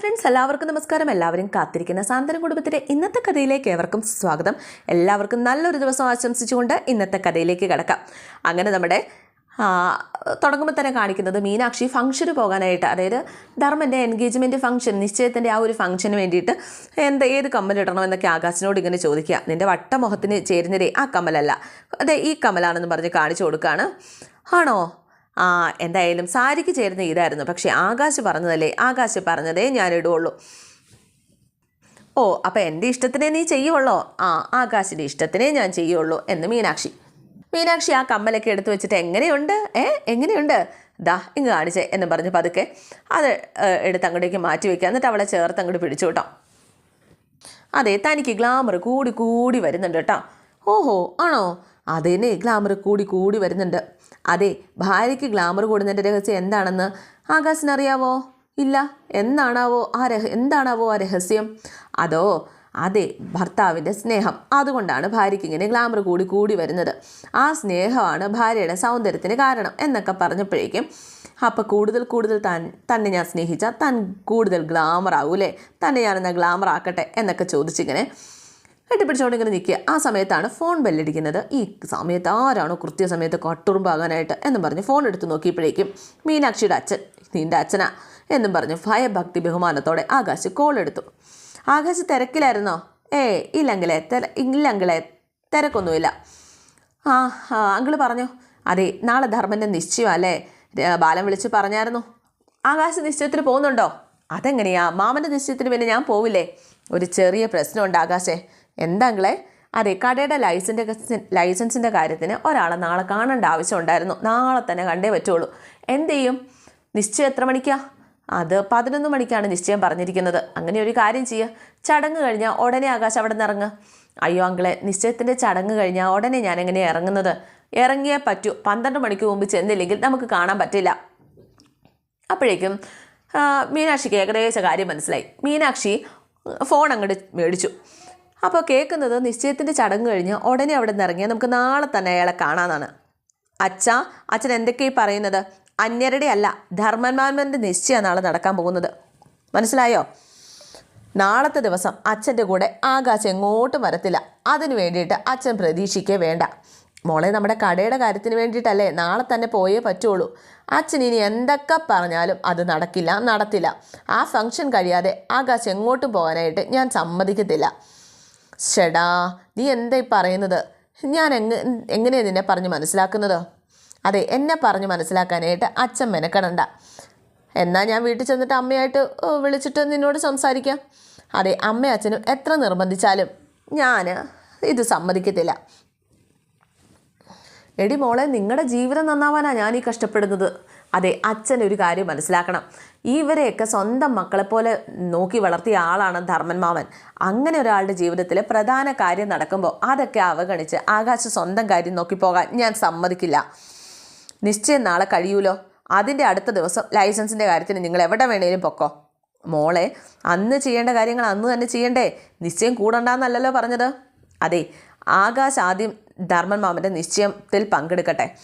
Friends എല്ലാവർക്കും നമസ്കാരം. എല്ലാവരും കാത്തിരിക്കുന്ന സാന്ത്വന കുടുംബത്തിലെ ഇന്നത്തെ കഥയിലേക്ക് ഏവർക്കും സ്വാഗതം. എല്ലാവർക്കും നല്ലൊരു ദിവസം ആശംസിച്ചുകൊണ്ട് ഇന്നത്തെ കഥയിലേക്ക് കിടക്കാം. അങ്ങനെ നമ്മുടെ തുടങ്ങുമ്പോൾ തന്നെ കാണിക്കുന്നത് മീനാക്ഷി ഫംഗ്ഷന് പോകാനായിട്ട് അതായത് ധർമ്മന്റെ എൻഗേജ്മെന്റ് ഫംഗ്ഷൻ നിശ്ചയത്തിന്റെ ആ ഒരു ഫംഗ്ഷന് വേണ്ടിയിട്ട് എന്ത് ഏത് കമ്മൽ ഇടണം എന്നൊക്കെ ആകാശിനോട് ഇങ്ങനെ ചോദിക്കുക. നിന്റെ വട്ടമുഖത്തിന് ചേരുന്നതേ ആ കമ്മലല്ല. അതെ ഈ കമ്മലാണെന്ന് പറഞ്ഞ് കാണിച്ചു കൊടുക്കുകയാണ് ആണോ? എന്തായാലും സാരിക്ക് ചേരുന്ന ഇതായിരുന്നു. പക്ഷേ ആകാശ് പറഞ്ഞതല്ലേ? ആകാശ് പറഞ്ഞതേ ഞാൻ ഇടുള്ളൂ ഓ അപ്പം എന്റെ ഇഷ്ടത്തിനെ നീ ചെയ്യുള്ളോ ആ ആകാശിന്റെ ഇഷ്ടത്തിനേ ഞാൻ ചെയ്യുള്ളൂ എന്ന് മീനാക്ഷി. മീനാക്ഷി ആ കമ്മലൊക്കെ എടുത്തു വെച്ചിട്ട് എങ്ങനെയുണ്ട്? ഏ എങ്ങനെയുണ്ട്? ദാ ഇങ്ങ് കാണിച്ചേ എന്ന് പറഞ്ഞ് പതുക്കെ. അത് എടുത്ത് അങ്ങോട്ടേക്ക് മാറ്റി വയ്ക്കുക എന്നിട്ട് അവളെ ചേർത്ത് അങ്ങോട്ട് പിടിച്ചു കേട്ടോ. അതെ തനിക്ക് ഗ്ലാമർ കൂടി കൂടി വരുന്നുണ്ട് കേട്ടോ. ഓഹോ ആണോ? അതേനെ ഗ്ലാമർ കൂടി കൂടി വരുന്നുണ്ട്. അതെ ഭാര്യയ്ക്ക് ഗ്ലാമർ കൂടുന്നതിന്റെ രഹസ്യം എന്താണെന്ന് ആകാശിനറിയാവോ? ഇല്ല എന്താണാവോ ആ രഹ എന്താണാവോ ആ രഹസ്യം? അതോ അതെ ഭർത്താവിന്റെ സ്നേഹം. അതുകൊണ്ടാണ് ഭാര്യയ്ക്ക് ഇങ്ങനെ ഗ്ലാമർ കൂടി കൂടി വരുന്നത്. ആ സ്നേഹമാണ് ഭാര്യയുടെ സൗന്ദര്യത്തിന് കാരണം എന്നൊക്കെ പറഞ്ഞപ്പോഴേക്കും അപ്പോൾ കൂടുതൽ കൂടുതൽ താൻ തന്നെ ഞാൻ സ്നേഹിച്ചാൽ താൻ കൂടുതൽ ഗ്ലാമർ ആവൂലേ തന്നെ ഞാനെന്നാൽ ഗ്ലാമർ ആക്കട്ടെ? എന്നൊക്കെ ചോദിച്ചിങ്ങനെ കെട്ടിപ്പിടിച്ചോണ്ട് ഇങ്ങനെ നിൽക്കുക. ആ സമയത്താണ് ഫോൺ ബെല്ലടിക്കുന്നത് ഈ സമയത്ത് ആരാണോ കൃത്യസമയത്ത് കട്ടുറുമ്പാകാനായിട്ട് എന്നും പറഞ്ഞ് ഫോൺ എടുത്ത് നോക്കിയപ്പോഴേക്കും മീനാക്ഷിയുടെ അച്ഛൻ നിന്റെ അച്ഛനാ എന്നും പറഞ്ഞ് ഭയഭക്തി ബഹുമാനത്തോടെ ആകാശ് കോൾ എടുത്തു. ആകാശ് തിരക്കിലായിരുന്നോ? ഏ ഇല്ലെങ്കിലെ തിര ഇല്ലെങ്കിലെ തിരക്കൊന്നുമില്ല. ആ അങ്കിൾ പറഞ്ഞു? അതെ നാളെ ധർമ്മന്റെ നിശ്ചയം അല്ലേ? ബാലം വിളിച്ച് പറഞ്ഞായിരുന്നു. ആകാശ് നിശ്ചയത്തിന് പോകുന്നുണ്ടോ? അതെങ്ങനെയാ? മാമന്റെ നിശ്ചയത്തിന് പിന്നെ ഞാൻ പോവില്ലേ? ഒരു ചെറിയ പ്രശ്നമുണ്ട് ആകാശേ. എന്താ അങ്കിളെ അതെ കടയുടെ ലൈസന്റെ ലൈസൻസിന്റെ കാര്യത്തിന് ഒരാളെ നാളെ കാണേണ്ട ആവശ്യമുണ്ടായിരുന്നു. നാളെ തന്നെ കണ്ടേ പറ്റുള്ളൂ. എന്ത് ചെയ്യും? നിശ്ചയം എത്ര മണിക്കാ? അത് പതിനൊന്ന് മണിക്കാണ് നിശ്ചയം പറഞ്ഞിരിക്കുന്നത്. അങ്ങനെ ഒരു കാര്യം ചെയ്യുക ചടങ്ങ് കഴിഞ്ഞാൽ ഉടനെ ആകാശം അവിടെ നിന്ന് ഇറങ്ങുക അയ്യോ അങ്കിളെ നിശ്ചയത്തിന്റെ ചടങ്ങ് കഴിഞ്ഞാൽ ഉടനെ ഞാൻ എങ്ങനെ ഇറങ്ങുന്നത്? ഇറങ്ങിയേ പറ്റൂ. പന്ത്രണ്ട് മണിക്ക് മുമ്പ് ചെന്നില്ലെങ്കിൽ നമുക്ക് കാണാൻ പറ്റില്ല. അപ്പോഴേക്കും മീനാക്ഷിക്ക് ഏകദേശ കാര്യം മനസ്സിലായി. മീനാക്ഷി ഫോൺ അങ്ങോട്ട് മേടിച്ചു. അപ്പോൾ കേൾക്കുന്നത് നിശ്ചയത്തിന്റെ ചടങ്ങ് കഴിഞ്ഞ് ഉടനെ അവിടെ നിന്ന് ഇറങ്ങിയാൽ നമുക്ക് നാളെ തന്നെ അയാളെ കാണാമെന്നാണ്. അച്ഛ അച്ഛൻ എന്തൊക്കെയായി പറയുന്നത്? അന്യരുടെ അല്ല ധർമ്മന്മാരുടെ നിശ്ചയം നാളെ നടക്കാൻ പോകുന്നത്. മനസ്സിലായോ? നാളത്തെ ദിവസം അച്ഛന്റെ കൂടെ ആകാശം എങ്ങോട്ടും വരത്തില്ല. അതിനു വേണ്ടിയിട്ട് അച്ഛൻ പ്രതീക്ഷിക്കേ വേണ്ട. മോളെ നമ്മുടെ കടയുടെ കാര്യത്തിന് വേണ്ടിയിട്ടല്ലേ നാളെ തന്നെ പോയേ പറ്റുള്ളൂ. അച്ഛൻ ഇനി എന്തൊക്കെ പറഞ്ഞാലും അത് നടക്കില്ല നടത്തില്ല. ആ ഫംഗ്ഷൻ കഴിയാതെ ആകാശം എങ്ങോട്ടും പോകാനായിട്ട് ഞാൻ സമ്മതിക്കത്തില്ല. ഷെടാ നീ എന്തായി പറയുന്നത്? ഞാൻ എങ്ങ എങ്ങനെയാണ് നിന്നെ പറഞ്ഞ് മനസ്സിലാക്കുന്നത്? അതെ എന്നെ പറഞ്ഞ് മനസ്സിലാക്കാനായിട്ട് അച്ഛൻ മെനക്കെടണ്ട. എന്നാൽ ഞാൻ വീട്ടിൽ ചെന്നിട്ട് അമ്മയായിട്ട് വിളിച്ചിട്ട് നിന്നോട് സംസാരിക്കാം. അതെ അമ്മ അച്ഛനും എത്ര നിർബന്ധിച്ചാലും ഞാൻ ഇത് സമ്മതിക്കത്തില്ല. എടി മോളെ നിങ്ങളുടെ ജീവിതം നന്നാവാനാണ് ഞാൻ ഈ കഷ്ടപ്പെടുന്നത്. അതെ അച്ഛൻ ഒരു കാര്യം മനസ്സിലാക്കണം. ഇവരെയൊക്കെ സ്വന്തം മക്കളെപ്പോലെ നോക്കി വളർത്തിയ ആളാണ് ധർമ്മൻ മാമൻ അങ്ങനെ ഒരാളുടെ ജീവിതത്തിൽ പ്രധാന കാര്യം നടക്കുമ്പോൾ അതൊക്കെ അവഗണിച്ച് ആകാശ സ്വന്തം കാര്യം നോക്കി പോകാൻ ഞാൻ സമ്മതിക്കില്ല. നിശ്ചയം നാളെ കഴിയൂലോ? അതിന്റെ അടുത്ത ദിവസം ലൈസൻസിന്റെ കാര്യത്തിന് നിങ്ങൾ എവിടെ വേണേലും പൊക്കോ? മോളെ അന്ന് ചെയ്യേണ്ട കാര്യങ്ങൾ അന്ന് തന്നെ ചെയ്യണ്ടേ? നിശ്ചയം കൂടണ്ടെന്നല്ലല്ലോ പറഞ്ഞത്. അതെ ആകാശ് ആദ്യം ധർമ്മൻ മാമന്റെ നിശ്ചയത്തിൽ പങ്കെടുക്കട്ടെ.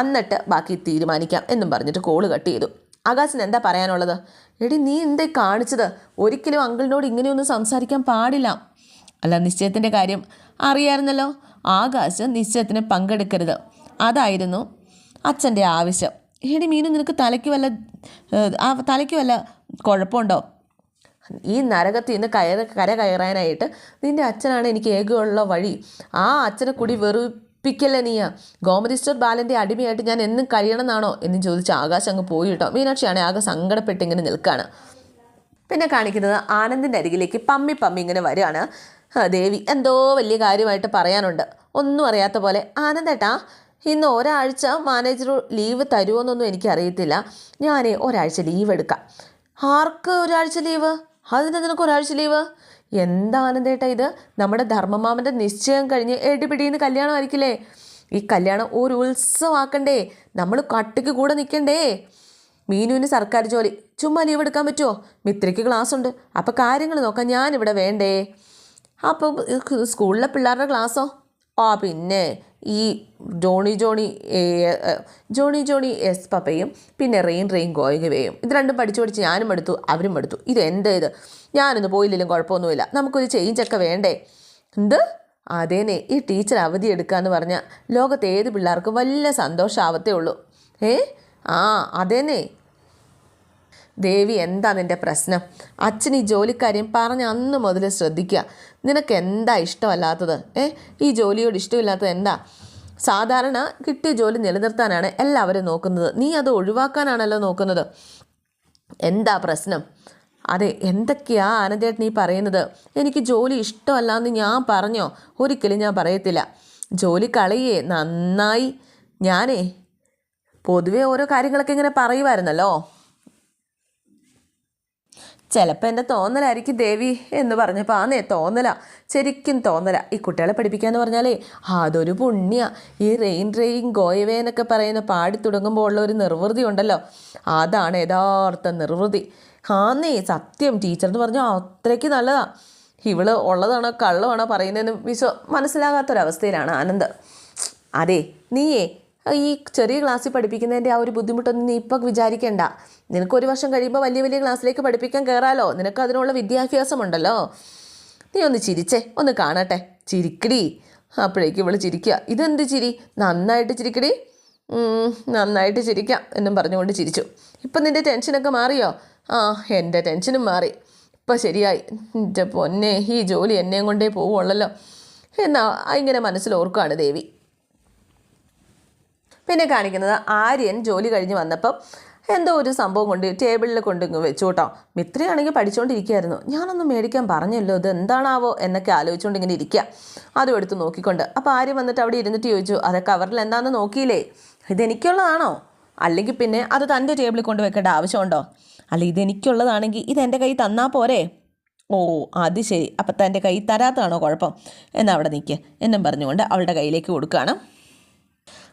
എന്നിട്ട് ബാക്കി തീരുമാനിക്കാം എന്നും പറഞ്ഞിട്ട് കോൾ കട്ട് ചെയ്തു. ആകാശിന് എന്താ പറയാനുള്ളത്? എടി നീ എന്തേ കാണിച്ചത്? ഒരിക്കലും അങ്കിളിനോട് ഇങ്ങനെയൊന്നും സംസാരിക്കാൻ പാടില്ല. അല്ല നിശ്ചയത്തിന്റെ കാര്യം അറിയാമായിരുന്നല്ലോ ആകാശ് നിശ്ചയത്തിന് പങ്കെടുക്കരുത്. അതായിരുന്നു അച്ഛന്റെ ആവശ്യം. എടി മീനു നിനക്ക് തലയ്ക്ക് വല്ല തലയ്ക്ക് വല്ല കുഴപ്പമുണ്ടോ? ഈ നരകത്തിൽ നിന്ന് കയറ കര കയറാനായിട്ട് നിന്റെ അച്ഛനാണ് എനിക്ക് ഏകമുള്ള വഴി. ആ അച്ഛനെ കൂടി വെറുപ്പിക്കല്ലേ നീയ? ഗോമതി ബാലന്റെ അടിമയായിട്ട് ഞാൻ എന്നും കഴിയണമെന്നാണോ? എന്ന് ചോദിച്ച് ആകാശം അങ്ങ് പോയി കേട്ടോ. മീനാക്ഷിയാണെ ആകെ സങ്കടപ്പെട്ട് ഇങ്ങനെ നിൽക്കുകയാണ് പിന്നെ കാണിക്കുന്നത് ആനന്ദിന്റെ അരികിലേക്ക് പമ്മി പമ്മി ഇങ്ങനെ വരികയാണ്. ദേവി എന്തോ വലിയ കാര്യമായിട്ട് പറയാനുണ്ട്. ഒന്നും അറിയാത്ത പോലെ ആനന്ദേട്ടാ ഇന്ന് ഒരാഴ്ച മാനേജർ ലീവ് തരുമോന്നൊന്നും എനിക്കറിയത്തില്ല. ഞാൻ ഒരാഴ്ച ലീവ് എടുക്കാം. ആർക്ക് ഒരാഴ്ച ലീവ്? അതിന് നിനക്ക് ഒരാഴ്ച ലീവ്? എന്താ ആനന്ദേട്ടാ ഇത്? നമ്മുടെ ധർമ്മമാമന്റെ നിശ്ചയം കഴിഞ്ഞ് ഏടിപിടിയിൽ കല്യാണം ആയിരിക്കില്ലേ ഈ കല്യാണം ഒരു ഉത്സവമാക്കണ്ടേ നമ്മൾ കട്ടിക്ക് കൂടെ നിൽക്കണ്ടേ മീനുവിന് സർക്കാർ ജോലി. ചുമ്മാ ലീവ് എടുക്കാൻ പറ്റുമോ മിത്രയ്ക്ക് ക്ലാസ് ഉണ്ട്. അപ്പോൾ കാര്യങ്ങൾ നോക്കാൻ ഞാനിവിടെ വേണ്ടേ? അപ്പോൾ സ്കൂളിലെ പിള്ളേരുടെ ക്ലാസ്സോ ആ പിന്നെ ഈ Johnny Johnny Johnny Johnny yes പപ്പയും പിന്നെ റെയിൻ റെയിൻ ഗോയിങ്ങവയും ഇത് രണ്ടും പഠിച്ചു പഠിച്ച് ഞാനും എടുത്തു അവരും എടുത്തു. ഇത് എന്റെ ഇത്? ഞാനൊന്ന് പോയില്ലെങ്കിലും കുഴപ്പമൊന്നുമില്ല. നമുക്കൊരു ചേഞ്ചൊക്കെ വേണ്ടേ? എന്ത്? അതേനെ ഈ ടീച്ചർ അവധി എന്ന് പറഞ്ഞാൽ ലോകത്ത് ഏത് പിള്ളേർക്കും വലിയ സന്തോഷമാവത്തേ ഉള്ളൂ. ഏ? ആ അതേനെ ദേവി എന്താ നിന്റെ പ്രശ്നം? അച്ഛൻ ഈ ജോലിക്കാര്യം പറഞ്ഞ അന്ന് മുതൽ ശ്രദ്ധിക്കുക നിനക്ക് എന്താ ഇഷ്ടമല്ലാത്തത്? ഏ? ഈ ജോലിയോട് ഇഷ്ടമില്ലാത്തത് എന്താ? സാധാരണ കിട്ടിയ ജോലി നിലനിർത്താനാണ് എല്ലാവരും നോക്കുന്നത്. നീ അത് ഒഴിവാക്കാനാണല്ലോ നോക്കുന്നത്. എന്താ പ്രശ്നം? അതെ എന്തൊക്കെയാ ആനന്ദേട്ട് നീ പറയുന്നത്? എനിക്ക് ജോലി ഇഷ്ടമല്ല എന്ന് ഞാൻ പറഞ്ഞോ? ഒരിക്കലും ഞാൻ പറയത്തില്ല. ജോലി കളയേ നന്നായി. ഞാനേ പൊതുവേ ഓരോ കാര്യങ്ങളൊക്കെ ഇങ്ങനെ പറയുമായിരുന്നല്ലോ ചിലപ്പോൾ എന്റെ തോന്നലായിരിക്കും ദേവി എന്ന് പറഞ്ഞപ്പോൾ ആന്നേ തോന്നല. ശരിക്കും തോന്നല. ഈ കുട്ടികളെ പഠിപ്പിക്കുക എന്ന് പറഞ്ഞാലേ അതൊരു പുണ്യ. ഈ റെയിൻ റെയിൻ ഗോയവേ എന്നൊക്കെ പറയുന്ന പാടി തുടങ്ങുമ്പോൾ ഉള്ള ഒരു നിർവൃതി ഉണ്ടല്ലോ. അതാണ് യഥാർത്ഥ നിർവൃതി. ആന്നേ സത്യം ടീച്ചർ എന്ന് പറഞ്ഞാൽ അത്രയ്ക്ക് നല്ലതാ. ഇവൾ ഉള്ളതാണോ കള്ളമാണോ പറയുന്നതെന്ന് വിശ്വ മനസ്സിലാകാത്തൊരവസ്ഥയിലാണ് ആനന്ദ്. അതെ നീയേ ഈ ചെറിയ ക്ലാസ്സിൽ പഠിപ്പിക്കുന്നതിന്റെ ആ ഒരു ബുദ്ധിമുട്ടൊന്നും നീ ഇപ്പം വിചാരിക്കേണ്ട. നിനക്ക് ഒരു വർഷം കഴിയുമ്പോൾ വലിയ വലിയ ക്ലാസ്സിലേക്ക് പഠിപ്പിക്കാൻ കയറാലോ. നിനക്ക് അതിനുള്ള വിദ്യാഭ്യാസമുണ്ടല്ലോ. നീ ഒന്ന് ചിരിച്ചേ. ഒന്ന് കാണട്ടെ. ചിരിക്കടി. അപ്പോഴേക്കും ഇവൾ ചിരിക്കുക. ഇതെന്ത് ചിരി? നന്നായിട്ട് ചിരിക്കടി. നന്നായിട്ട് ചിരിക്കാം എന്നും പറഞ്ഞുകൊണ്ട് ചിരിച്ചു. ഇപ്പം നിന്റെ ടെൻഷനൊക്കെ മാറിയോ? ആ എന്റെ ടെൻഷനും മാറി. ഇപ്പം ശരിയായി. എന്റെ പൊന്നെ ഈ ജോലി എന്നെയും കൊണ്ടേ പോവുള്ളല്ലോ എന്നാ ഇങ്ങനെ മനസ്സിൽ ഓർക്കുകയാണ് ദേവി. പിന്നെ കാണിക്കുന്നത് ആര്യൻ ജോലി കഴിഞ്ഞ് വന്നപ്പം എന്തോ ഒരു സംഭവം കൊണ്ട് ടേബിളിൽ കൊണ്ടിങ്ങ് വെച്ചു കേട്ടോ. മിത്രയാണെങ്കിൽ പഠിച്ചുകൊണ്ടിരിക്കുകയായിരുന്നു ഞാനൊന്നും മേടിക്കാൻ പറഞ്ഞല്ലോ ഇത് എന്താണാവോ എന്നൊക്കെ ആലോചിച്ചുകൊണ്ട് ഇങ്ങനെ ഇരിക്കുക. അതും എടുത്ത് നോക്കിക്കൊണ്ട്. അപ്പോൾ ആര്യൻ വന്നിട്ട് അവിടെ ഇരുന്നിട്ട് ചോദിച്ചു അത് കവറിൽ എന്താണെന്ന് നോക്കിയില്ലേ? ഇതെനിക്കുള്ളതാണോ അല്ലെങ്കിൽ പിന്നെ അത് തന്റെ ടേബിളിൽ കൊണ്ട് വെക്കേണ്ട ആവശ്യമുണ്ടോ? അല്ല ഇതെനിക്കുള്ളതാണെങ്കിൽ ഇത് എന്റെ കൈ തന്നാൽ പോരെ? ഓ അത് ശരി. അപ്പം തന്റെ കൈ തരാത്തതാണോ കുഴപ്പം? എന്നവിടെ നിൽക്കുക എന്നും പറഞ്ഞുകൊണ്ട് അവളുടെ കയ്യിലേക്ക് കൊടുക്കുകയാണ്.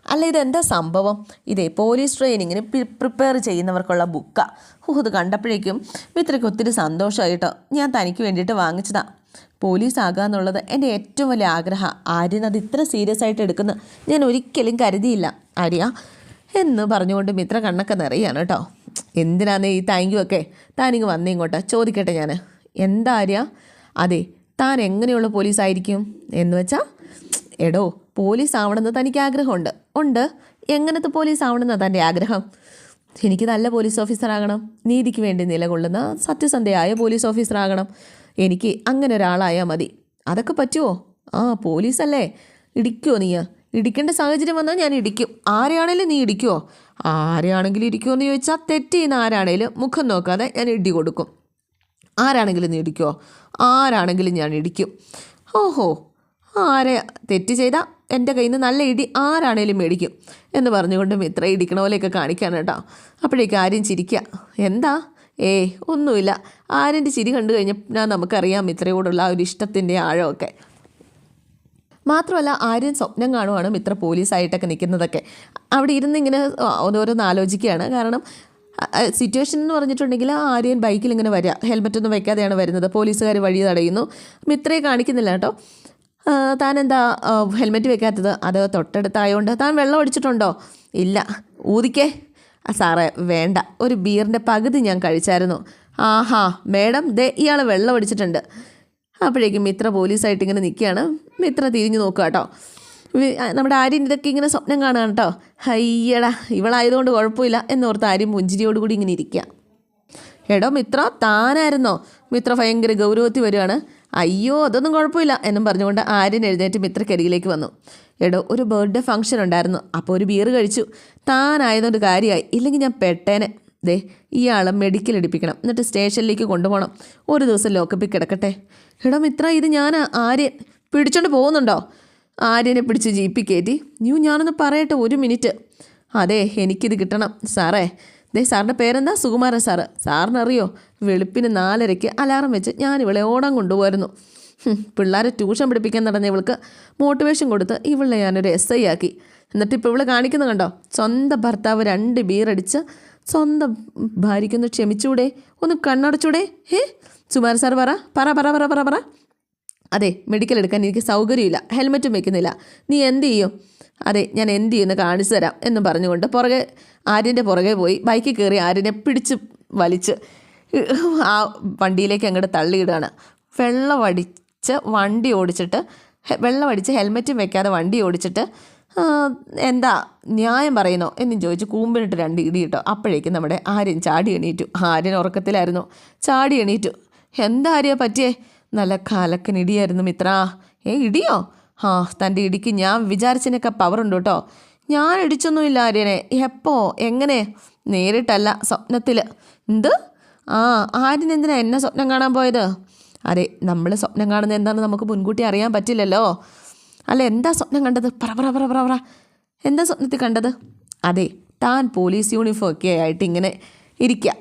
അല്ല ഇതെന്താ സംഭവം? ഇതേ പോലീസ് ട്രെയിനിങ്ങിന് പ്രിപ്പയർ ചെയ്യുന്നവർക്കുള്ള ബുക്കാണ് ഓ ഇത് കണ്ടപ്പോഴേക്കും മിത്രയ്ക്ക് ഒത്തിരി സന്തോഷമായിട്ടോ. ഞാൻ തനിക്ക് വേണ്ടിയിട്ട് വാങ്ങിച്ചതാ. പോലീസ് ആകാന്നുള്ളത് എന്റെ ഏറ്റവും വലിയ ആഗ്രഹം. ആര്യൻ അത് ഇത്ര സീരിയസ് ആയിട്ട് എടുക്കുന്ന. ഞാൻ ഒരിക്കലും കരുതിയില്ല. ആര്യ എന്ന് പറഞ്ഞുകൊണ്ട് മിത്ര കണ്ണൊക്കെ നിറയാണ് കേട്ടോ. എന്തിനാന്ന് ഈ താങ്ക് യു ഒക്കെ? താനിങ്ങ് വന്നേ ഇങ്ങോട്ട്. ചോദിക്കട്ടെ ഞാൻ എന്താ ആര്യ? അതെ താൻ എങ്ങനെയുള്ള പോലീസായിരിക്കും? എന്ന് വെച്ചാൽ എടോ പോലീസ് ആവണമെന്ന് തനിക്ക് ആഗ്രഹമുണ്ട് ഉണ്ട്. എങ്ങനത്തെ പോലീസ് ആവണമെന്നാണ് തന്റെ ആഗ്രഹം? എനിക്ക് നല്ല പോലീസ് ഓഫീസറാകണം. നീതിക്ക് വേണ്ടി നിലകൊള്ളുന്ന സത്യസന്ധയായ പോലീസ് ഓഫീസറാകണം. എനിക്ക് അങ്ങനെ ഒരാളായാൽ മതി. അതൊക്കെ പറ്റുമോ ആ പോലീസല്ലേ? ഇടിക്കുമോ നീ? ഇടിക്കേണ്ട സാഹചര്യം വന്നാൽ ഞാൻ ഇടിക്കും. ആരെയാണേലും നീ ഇടിക്കുമോ ആരെയാണെങ്കിലും ഇടിക്കുമോ എന്ന് ചോദിച്ചാൽ തെറ്റ് ചെയ്യുന്ന ആരാണേലും മുഖം നോക്കാതെ ഞാൻ ഇടി കൊടുക്കും. ആരാണെങ്കിലും നീ ഇടിക്കുമോ ആരാണെങ്കിലും ഞാൻ ഇടിക്കും. ഓഹോ. ആരെ തെറ്റ് ചെയ്താൽ എന്റെ കയ്യിൽ നിന്ന് നല്ല ഇടി ആരാണേലും മേടിക്കും എന്ന് പറഞ്ഞുകൊണ്ട് മിത്ര ഇടിക്കണ പോലെയൊക്കെ കാണിക്കാണ് കേട്ടോ. അപ്പോഴേക്കും ആരും ചിരിക്കുക എന്താ? ഏ ഒന്നുമില്ല. ആരെന്റെ ചിരി കണ്ടു കഴിഞ്ഞാൽ നമുക്കറിയാം മിത്രയോടുള്ള ആ ഒരു ഇഷ്ടത്തിന്റെ ആഴമൊക്കെ. മാത്രമല്ല ആര്യൻ സ്വപ്നം കാണുവാണ് മിത്ര പോലീസായിട്ടൊക്കെ നിൽക്കുന്നതൊക്കെ. അവിടെ ഇരുന്ന് ഇങ്ങനെ ഓരോന്ന് ആലോചിക്കുകയാണ്. കാരണം സിറ്റുവേഷൻ എന്ന് പറഞ്ഞിട്ടുണ്ടെങ്കിൽ ആ ആര്യൻ ബൈക്കിൽ ഇങ്ങനെ വരിക. ഹെൽമെറ്റ് ഒന്നും വെക്കാതെയാണ് വരുന്നത്. പോലീസുകാർ വഴി തടയുന്നു. മിത്രയെ കാണിക്കുന്നില്ല കേട്ടോ. താൻ എന്താ ഹെൽമെറ്റ് വെക്കാത്തത്? അത് തൊട്ടടുത്തായതുകൊണ്ട് താൻ വെള്ളം അടിച്ചിട്ടുണ്ടോ ഇല്ല. ഊതിക്കേ. ആ, സാറേ വേണ്ട. ഒരു ബീറിന്റെ പകുതി ഞാൻ കഴിച്ചായിരുന്നു. ആഹാ മേഡം ദേ ഇയാൾ വെള്ളം അടിച്ചിട്ടുണ്ട് അപ്പോഴേക്കും മിത്ര പോലീസായിട്ട് ഇങ്ങനെ നിൽക്കുകയാണ് മിത്ര തിരിഞ്ഞു നോക്കുക കേട്ടോ. നമ്മുടെ ആര്യൻ ഇതൊക്കെ ഇങ്ങനെ സ്വപ്നം കാണുകയാണ് കേട്ടോ. അയ്യടാ ഇവളായതുകൊണ്ട് കുഴപ്പമില്ല എന്നോർത്ത് ആര്യം പുഞ്ചിരിയോടുകൂടി ഇങ്ങനെ ഇരിക്കുക. എടോ മിത്ര താനായിരുന്നോ? മിത്ര ഭയങ്കര ഗൗരവത്തിൽ വരികയാണ്. അയ്യോ അതൊന്നും കുഴപ്പമില്ല എന്നും പറഞ്ഞുകൊണ്ട് ആര്യൻ എഴുന്നേറ്റ് മിത്രക്കരികിലേക്ക് വന്നു. എടോ ഒരു ബർത്ത്ഡേ ഫംഗ്ഷൻ ഉണ്ടായിരുന്നു. അപ്പോൾ ഒരു ബിയർ കഴിച്ചു. താനായതുകൊണ്ട് കാര്യമായി. ഇല്ലെങ്കിൽ ഞാൻ പെട്ടേനെ. ദേ ഇയാളെ മെഡിക്കൽ എടുപ്പിക്കണം. എന്നിട്ട് സ്റ്റേഷനിലേക്ക് കൊണ്ടുപോകണം. ഒരു ദിവസം ലോക്കപ്പിൽ കിടക്കട്ടെ. എടോ മിത്ര ഇത് ഞാൻ ആര്യൻ. പിടിച്ചോണ്ട് പോകുന്നുണ്ടോ? ആര്യനെ പിടിച്ച് കയറ്റി. ന്യൂ ഞാനൊന്ന് പറയട്ടെ ഒരു മിനിറ്റ്. അതെ എനിക്കിത് കിട്ടണം. സാറേ ദേ സാറിന്റെ പേരെന്താ? സുകുമാരൻ സാറ്. സാറിനറിയോ? വെളുപ്പിന് നാലരയ്ക്ക് അലാറം വെച്ച് ഞാൻ ഇവളെ ഓടാൻ കൊണ്ടുപോയിരുന്നു പിള്ളേരെ ട്യൂഷൻ പിടിപ്പിക്കാൻ നടന്ന ഇവൾക്ക് മോട്ടിവേഷൻ കൊടുത്ത് ഇവളെ ഞാനൊരു എസ് ഐ ആക്കി. എന്നിട്ട് ഇപ്പോൾ ഇവളെ കാണിക്കുന്നു കണ്ടോ? സ്വന്തം ഭർത്താവ് രണ്ട് ബീറടിച്ച് സ്വന്തം ഭാര്യയ്ക്കൊന്ന് ക്ഷമിച്ചൂടെ? ഒന്ന് കണ്ണടച്ചൂടെ? ഏ സുമാർ സാർ പറ. പറ പറ പറ പറ പറ. അതെ മെഡിക്കൽ എടുക്കാൻ എനിക്ക് സൗകര്യമില്ല ഹെൽമെറ്റും വെക്കുന്നില്ല. നീ എന്ത് ചെയ്യും? അതെ ഞാൻ എന്ത് ചെയ്യുമെന്ന് കാണിച്ചു തരാം എന്ന് പറഞ്ഞുകൊണ്ട് പുറകെ ആര്യന്റെ പുറകെ പോയി ബൈക്കിൽ കയറി ആര്യനെ പിടിച്ച് വലിച്ച് ആ വണ്ടിയിലേക്ക് അങ്ങോട്ട് തള്ളിയിടുകയാണ്. വെള്ളമടിച്ച് വണ്ടി ഓടിച്ചിട്ട് വെള്ളമടിച്ച് ഹെൽമെറ്റും വെക്കാതെ വണ്ടി ഓടിച്ചിട്ട് എന്താ ന്യായം പറയുന്നോ എന്നും ചോദിച്ച് കൂമ്പിനിട്ട് രണ്ട് ഇടി കിട്ടോ അപ്പോഴേക്കും നമ്മുടെ ആര്യൻ ചാടി എണീറ്റു. ആര്യൻ ഉറക്കത്തിലായിരുന്നു. ചാടി എണീറ്റു. എന്താ ആര്യ പറ്റിയേ? നല്ല കലക്കൻ ഇടിയായിരുന്നു മിത്ര. ഏ ഇടിയോ? ആ തന്റെ ഇടിക്ക് ഞാൻ വിചാരിച്ചതിനൊക്കെ പവറുണ്ട് കേട്ടോ. ഞാൻ ഇടിച്ചൊന്നുമില്ല ആര്യനെ. എപ്പോ? എങ്ങനെ? നേരിട്ടല്ല സ്വപ്നത്തിൽ എന്ത്? ആ ആര്യൻ എന്തിനാ എന്നെ സ്വപ്നം കാണാൻ പോയത്? അതെ നമ്മൾ സ്വപ്നം കാണുന്നത് എന്താണെന്ന് നമുക്ക് മുൻകൂട്ടി അറിയാൻ പറ്റില്ലല്ലോ. അല്ല എന്താ സ്വപ്നം കണ്ടത്? പറ പറ പറ പറ എന്താ സ്വപ്നത്തിൽ കണ്ടത്? അതെ താൻ പോലീസ് യൂണിഫോം ഒക്കെ ആയിട്ട് ഇങ്ങനെ ഇരിക്കുക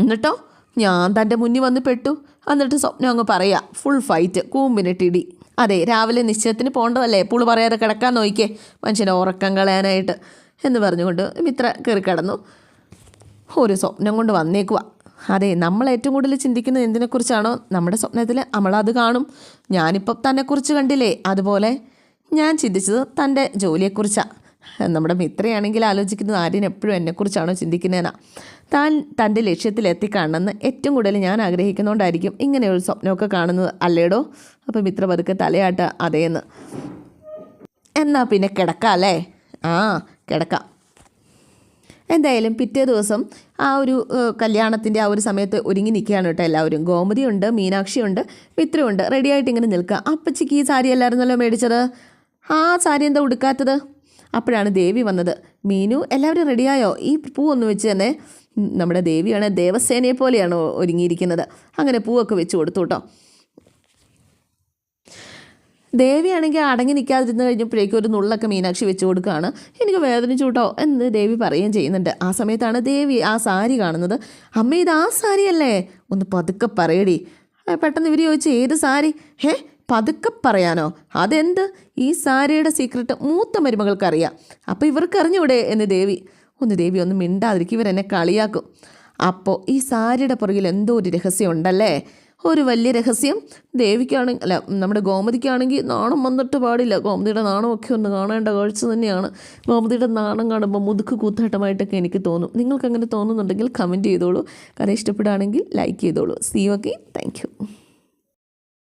എന്നിട്ടോ? ഞാൻ തന്റെ മുന്നിൽ വന്ന് പെട്ടു. എന്നിട്ട് സ്വപ്നം അങ്ങ് പറയാ ഫുൾ ഫൈറ്റ് കൂമ്പിനിട്ടിടി അതെ രാവിലെ നിശ്ചയത്തിന് പോകേണ്ടതല്ലേ പുൾ പറയാതെ കിടക്കാൻ നോക്കിക്കേ മനുഷ്യനെ ഉറക്കം കളയാനായിട്ട് എന്ന് പറഞ്ഞുകൊണ്ട് മിത്ര കയറി കിടന്നു. ഒരു സ്വപ്നം കൊണ്ട് വന്നേക്കുക അതെ നമ്മൾ ഏറ്റവും കൂടുതൽ ചിന്തിക്കുന്നത് എന്തിനെക്കുറിച്ചാണോ? നമ്മുടെ സ്വപ്നത്തിൽ നമ്മളത് കാണും. ഞാനിപ്പം തന്നെക്കുറിച്ച് കണ്ടില്ലേ? അതുപോലെ ഞാൻ ചിന്തിച്ചത് തന്റെ ജോലിയെക്കുറിച്ചാണ് നമ്മുടെ മിത്രയാണെങ്കിൽ ആലോചിക്കുന്നത് ആര്യൻ എപ്പോഴും എന്നെക്കുറിച്ചാണോ ചിന്തിക്കുന്നതെന്നാ താൻ തന്റെ ലക്ഷ്യത്തിലെത്തിക്കാണെന്ന് ഏറ്റവും കൂടുതൽ ഞാൻ ആഗ്രഹിക്കുന്നതുകൊണ്ടായിരിക്കും ഇങ്ങനെയൊരു സ്വപ്നമൊക്കെ കാണുന്നത് അല്ലേടോ? അപ്പോൾ മിത്ര പതുക്കെ തലയാട്ട അതേന്ന്. എന്നാൽ പിന്നെ കിടക്കാം അല്ലേ? ആ കിടക്കാം. എന്തായാലും പിറ്റേ ദിവസം ആ ഒരു കല്യാണത്തിന്റെ ആ ഒരു സമയത്ത് ഒരുങ്ങി നിൽക്കുകയാണ് കേട്ടോ എല്ലാവരും. ഗോമതിയുണ്ട് മീനാക്ഷിയുണ്ട് മിത്രയുണ്ട്. റെഡിയായിട്ട് ഇങ്ങനെ നിൽക്കുക. അപ്പച്ചിക്ക് ഈ സാരി അല്ലായിരുന്നല്ലോ മേടിച്ചത്? ആ സാരി എന്താ ഉടുക്കാത്തത്? അപ്പോഴാണ് ദേവി വന്നത്. മീനു എല്ലാവരും റെഡിയായോ ഈ പൂ ഒന്ന് വെച്ച് തന്നെ നമ്മുടെ ദേവിയാണ് ദേവസേനയെ പോലെയാണ് ഒരുങ്ങിയിരിക്കുന്നത്. അങ്ങനെ പൂവൊക്കെ വെച്ച് കൊടുത്തു കേട്ടോ. ദേവിയാണെങ്കിൽ അടങ്ങി നിൽക്കാതിരുന്ന് കഴിഞ്ഞപ്പോഴേക്കും ഒരു നുള്ളൊക്കെ മീനാക്ഷി വെച്ച് കൊടുക്കുകയാണ്. എനിക്ക് വേദനിച്ചു കേട്ടോ എന്ന് ദേവി പറയുകയും ചെയ്യുന്നുണ്ട്. ആ സമയത്താണ് ദേവി ആ സാരി കാണുന്നത്. അമ്മ ഇത് ആ സാരിയല്ലേ? ഒന്ന് പതുക്കെ പറയടി. പെട്ടെന്ന് ഇവർ ചോദിച്ചു ഏത് സാരി? ഹേ പതുക്കെ പറയാനോ? അതെന്ത്? ഈ സാരിയുടെ സീക്രട്ട് മൂത്ത മരുമകൾക്കറിയാം. അപ്പോൾ ഇവർക്ക് അറിഞ്ഞൂടെ എന്ന് ദേവി. ഒന്ന് ദേവി ഒന്ന് മിണ്ടാതിരിക്കും. ഇവരെന്നെ കളിയാക്കും. അപ്പോൾ ഈ സാരിയുടെ പുറകിൽ എന്തോ ഒരു രഹസ്യം ഉണ്ടല്ലേ? ഒരു വലിയ രഹസ്യം. ദേവിക്കാണെങ്കിൽ അല്ല നമ്മുടെ ഗോമതിക്കാണെങ്കിൽ നാണം വന്നിട്ട് പാടില്ല. ഗോമതിയുടെ നാണമൊക്കെ ഒന്ന് കാണേണ്ട കാഴ്ച തന്നെയാണ്. ഗോമതിയുടെ നാണം കാണുമ്പോൾ മുതുക്ക് കൂത്താട്ടമായിട്ടൊക്കെ എനിക്ക് തോന്നും. നിങ്ങൾക്ക് അങ്ങനെ തോന്നുന്നുണ്ടെങ്കിൽ കമന്റ് ചെയ്തോളൂ. കഥ ഇഷ്ടപ്പെടുകയാണെങ്കിൽ ലൈക്ക് ചെയ്തോളൂ. C okay thank